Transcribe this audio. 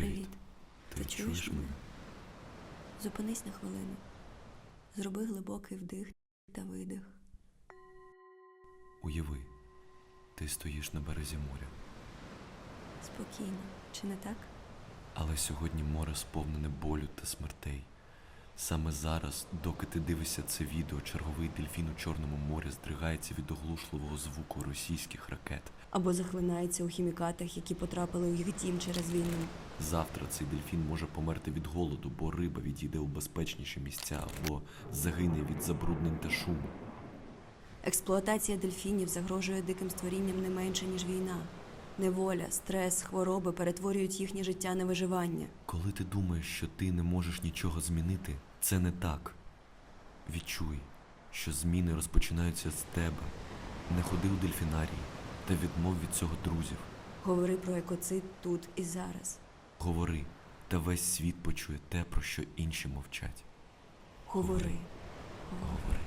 Привіт. Ти, чуєш мене? Зупинись на хвилину. Зроби глибокий вдих та видих. Уяви, ти стоїш на березі моря, Спокійно, чи не так? але сьогодні море сповнене болю та смертей. Саме зараз, доки ти дивишся це відео, черговий дельфін у Чорному морі здригається від оглушливого звуку російських ракет. Або захлинається у хімікатах, які потрапили у їх дім через війну. Завтра цей дельфін може померти від голоду, бо риба відійде у безпечніші місця, або загине від забруднень та шуму. Експлуатація дельфінів загрожує диким створінням не менше, ніж війна. Неволя, стрес, хвороби перетворюють їхнє життя на виживання. Коли ти думаєш, що ти не можеш нічого змінити, це не так. Відчуй, що зміни розпочинаються з тебе. Не ходи у дельфінарій та відмов від цього друзів. Говори про екоцид тут і зараз. Говори, та весь світ почує те, про що інші мовчать. Говори. Говори.